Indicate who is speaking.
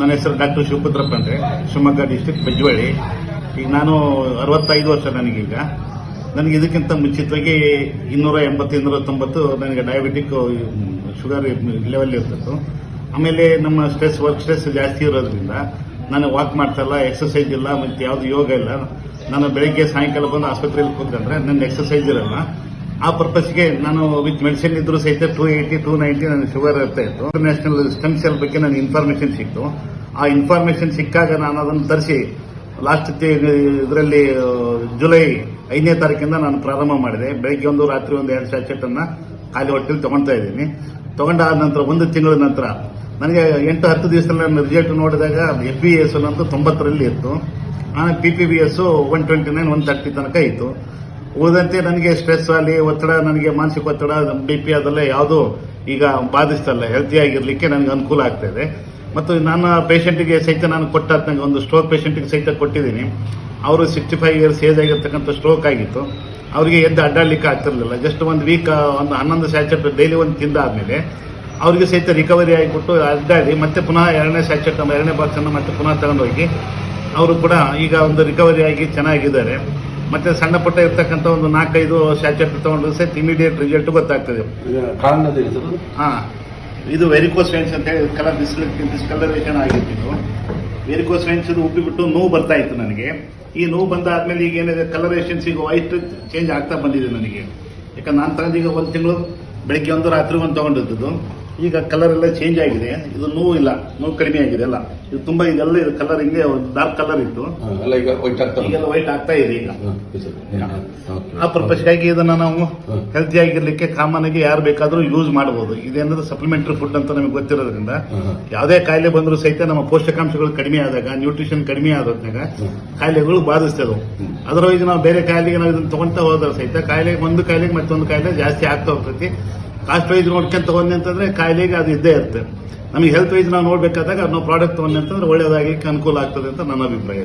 Speaker 1: ನನ್ನ ಹೆಸರು ಡಾಕ್ಟರ್ ಶಿವಪುತ್ರಪ್ಪ ಅಂದರೆ ಶಿವಮೊಗ್ಗ ಡಿಸ್ಟಿಕ್ ಬೆಜ್ವಳ್ಳಿ ಈಗ ನಾನು ಅರವತ್ತೈದು ವರ್ಷ ನನಗೀಗ ನನಗೆ ಇದಕ್ಕಿಂತ ಮುಂಚಿತವಾಗಿ ಇನ್ನೂರ ಎಂಬತ್ತು ಇನ್ನೂರ ತೊಂಬತ್ತು ನನಗೆ ಡಯಾಬಿಟಿಕ್ ಶುಗರ್ ಲೆವೆಲ್ ಇರ್ತಿತ್ತು ಆಮೇಲೆ ನಮ್ಮ ಸ್ಟ್ರೆಸ್ ವರ್ಕ್ ಸ್ಟ್ರೆಸ್ ಜಾಸ್ತಿ ಇರೋದ್ರಿಂದ ನಾನು ವಾಕ್ ಮಾಡ್ತಾಯಿಲ್ಲ ಎಕ್ಸಸೈಸ್ ಇಲ್ಲ, ಮತ್ತು ಯಾವುದು ಯೋಗ ಇಲ್ಲ. ನಾನು ಬೆಳಗ್ಗೆ ಸಾಯಂಕಾಲ ಬಂದು ಆಸ್ಪತ್ರೆಯಲ್ಲಿ ಕೂತ್ಕೊಂಡ್ರೆ ನನ್ನ ಎಕ್ಸಸೈಸ್ ಇರಲ್ಲ. ಆ ಪರ್ಪಸ್ಗೆ ನಾನು ವಿತ್ ಮೆಡಿಸಿನ್ ಇದ್ರು ಸಹಿತ ಟೂ ಏಯ್ಟಿ ಟೂ ನೈಂಟಿ ನನ್ನ ಶುಗರ್ ಇರ್ತಾ ಇತ್ತು ಇಂಟರ್ನ್ಯಾಷನಲ್ ಸ್ಟೆಮ್ ಸೆಲ್ ಬಗ್ಗೆ ನನಗೆ ಇನ್ಫಾರ್ಮೇಶನ್ ಸಿಕ್ತು. ಆ ಇನ್ಫಾರ್ಮೇಶನ್ ಸಿಕ್ಕಾಗ ನಾನು ಅದನ್ನು ತರಿಸಿ ಲಾಸ್ಟ್ ಇದರಲ್ಲಿ ಜುಲೈ ಐದನೇ ತಾರೀಕಿಂದ ನಾನು ಪ್ರಾರಂಭ ಮಾಡಿದೆ. ಬೆಳಗ್ಗೆ ಒಂದು, ರಾತ್ರಿ ಒಂದು ಎರಡು ಸ್ಯಾಚೆಟ್ ಅನ್ನ ಖಾಲಿ ಹೊಟ್ಟೆಲಿ ತಗೊಳ್ತಾ ಇದ್ದೀನಿ. ತಗೊಂಡಾದ ನಂತರ ಒಂದು ತಿಂಗಳ ನಂತರ ನನಗೆ ಎಂಟು, ಹತ್ತು ದಿವಸದಲ್ಲಿ ನಾನು ರಿಸಲ್ಟ್ ನೋಡಿದಾಗ ಎಫ್ ಬಿ ಎಸ್ ಅನ್ನೋದು ತೊಂಬತ್ತರಲ್ಲಿ ಇತ್ತು. ಆಮೇಲೆ P P B S one twenty nine one thirty ತನಕ ಇತ್ತು. ಉಳಿದಂತೆ ನನಗೆ ಸ್ಟ್ರೆಸ್ ಆಗಲಿ ಒತ್ತಡ ನನಗೆ ಮಾನಸಿಕ ಒತ್ತಡ ಬಿ ಪಿ ಅದೆಲ್ಲ ಯಾವುದು ಈಗ ಬಾಧಿಸ್ತಲ್ಲ ಹೆಲ್ತಿ ಆಗಿರ್ಲಿಕ್ಕೆ ನನಗೆ ಅನುಕೂಲ ಆಗ್ತಾ ಇದೆ. ಮತ್ತು ನನ್ನ ಪೇಷಂಟಿಗೆ ಸಹಿತ ನಾನು ಕೊಟ್ಟ ನನಗೆ ಒಂದು ಸ್ಟ್ರೋಕ್ ಪೇಷೆಂಟಿಗೆ ಸಹಿತ ಕೊಟ್ಟಿದ್ದೀನಿ. ಅವರು ಸಿಕ್ಸ್ಟಿ ಫೈವ್ ಇಯರ್ಸ್ ಏಜ್ ಆಗಿರ್ತಕ್ಕಂಥ ಸ್ಟ್ರೋಕ್ ಆಗಿತ್ತು. ಅವರಿಗೆ ಎದ್ದು ಅಡ್ಡಾಡಲಿಕ್ಕೆ ಆಗ್ತಿರಲಿಲ್ಲ. ಜಸ್ಟ್ ಒಂದು ವೀಕ್ ಒಂದು ಹನ್ನೊಂದು ಸ್ಯಾಚೆಟ್ ಡೈಲಿ ಒಂದು ತಿಂದಾದ್ಮೇಲೆ ಅವರಿಗೆ ಸಹಿತ ರಿಕವರಿ ಆಗಿಬಿಟ್ಟು ಅಡ್ಡಾಡಿ ಮತ್ತೆ ಪುನಃ ಎರಡನೇ ಸ್ಯಾಚೆಟ್ ಎರಡನೇ ಬಾಕ್ಸನ್ನು ಮತ್ತೆ ಪುನಃ ತಗೊಂಡೋಗಿ, ಅವರು ಕೂಡ ಈಗ ಒಂದು ರಿಕವರಿ ಆಗಿ ಚೆನ್ನಾಗಿದ್ದಾರೆ. ಮತ್ತೆ ಸಣ್ಣ ಪುಟ್ಟ ಇರ್ತಕ್ಕಂಥ ಒಂದು ನಾಲ್ಕೈದು ಸ್ಯಾಚೆಟ್ ತಗೊಂಡ್ರೆ ಸಹಿತ ಇಮಿಡಿಯೇಟ್ ರಿಸಲ್ಟ್ ಗೊತ್ತಾಗ್ತದೆ. ಹಾ. ಇದು ವೆರಿಕೋಸ್ ವೆನ್ಸ್ ಅಂತ ಹೇಳಿ ಕಲರ್ ಡಿಸ್ಕಲರೇಷನ್ ಆಗಿತ್ತು ವೆರಿಕೋಸ್ ವೆನ್ಸ್ ಇದು ಉಬ್ಬಿಬಿಟ್ಟು ನೋವು ಬರ್ತಾ ಇತ್ತು ನನಗೆ. ಈ ನೋವು ಬಂದಾದ್ಮೇಲೆ ಈಗ ಏನಿದೆ ಕಲರೇಷನ್ಸ್ ಈಗ ವೈಟ್ ಚೇಂಜ್ ಆಗ್ತಾ ಬಂದಿದೆ ನನಗೆ. ಯಾಕಂದ್ರೆ ನಾನು ತಗೊಂಡು ಈಗ ಒಂದು ತಿಂಗಳು ಬೆಳಿಗ್ಗೆ ಒಂದು ರಾತ್ರಿ ಒಂದು ತಗೊಂಡಿದ್ದು ಈಗ ಕಲರ್ ಎಲ್ಲ ಚೇಂಜ್ ಆಗಿದೆ. ಇದು ನೋವು ಇಲ್ಲ ನೋವು ಕಡಿಮೆ ಆಗಿದೆ ಅಲ್ಲ. ಇದು ತುಂಬಾ ಇದೆಲ್ಲ ಇದು ಕಲರ್ ಹಿಂಗೆ ಡಾರ್ಕ್ ಕಲರ್ ಇತ್ತು.
Speaker 2: ಅಲ್ಲ ಈಗ ವೈಟ್ ಆಗ್ತದೆ
Speaker 1: ಈಗೆಲ್ಲ ವೈಟ್ ಆಗ್ತಾ ಇದೆ ಈಗ. ಆ ಆಗಿ ಇದನ್ನ ನಾವು. ಹೆಲ್ತಿ ಆಗಿರ್ಲಿಕ್ಕೆ ಕಾಮನ್ ಆಗಿ ಯಾರು ಬೇಕಾದ್ರೂ ಯೂಸ್ ಮಾಡಬಹುದು ಇದೇನಂದ್ರೆ ಸಪ್ಲಿಮೆಂಟರಿ ಫುಡ್ ಅಂತ ನಮಗೆ ಗೊತ್ತಿರೋದ್ರಿಂದ ಯಾವುದೇ ಕಾಯಿಲೆ ಬಂದರೂ ಸಹಿತ ನಮ್ಮ ಪೋಷಕಾಂಶಗಳು ಕಡಿಮೆ ಆದಾಗ ನ್ಯೂಟ್ರಿಷನ್ ಕಡಿಮೆ ಆದಾಗ. ಕಾಯಿಲೆಗಳು ಬಾಧಿಸ್ತದೆ. ಅದರವೈಸ್ ನಾವು ಬೇರೆ ಕಾಯಿಲೆಗೆ ನಾವು ಇದನ್ನ ತಗೊಂತ ಹೋದ್ರೆ ಸಹಿತ ಕಾಯಿಲೆಗೆ ಒಂದು ಕಾಯಿಲೆಗೆ ಮತ್ತೊಂದು ಕಾಯಿಲೆ ಜಾಸ್ತಿ ಆಗ್ತಾ ಹೋಗ್ತೈತಿ. ಕಾಸ್ಟ್ ವೈಸ್ ನೋಡ್ಕೊಂತ ತಗೊಂಡೆ ಅಂತಂದ್ರೆ ಕಾಯಿಲೆಗೆ ಅದು ಇದ್ದೇ ಇರುತ್ತೆ. ನಮಗೆ ಹೆಲ್ತ್ ವೈಸ್ ನಾವು ನೋಡ್ಬೇಕಾದಾಗ ನಾವು ಪ್ರಾಡಕ್ಟ್ ತಗೊಂಡೆ ಅಂತಂದ್ರೆ ಒಳ್ಳೆಯದಾಗಿ ಅನುಕೂಲ ಆಗ್ತದೆ ಅಂತ ನನ್ನ ಅಭಿಪ್ರಾಯ.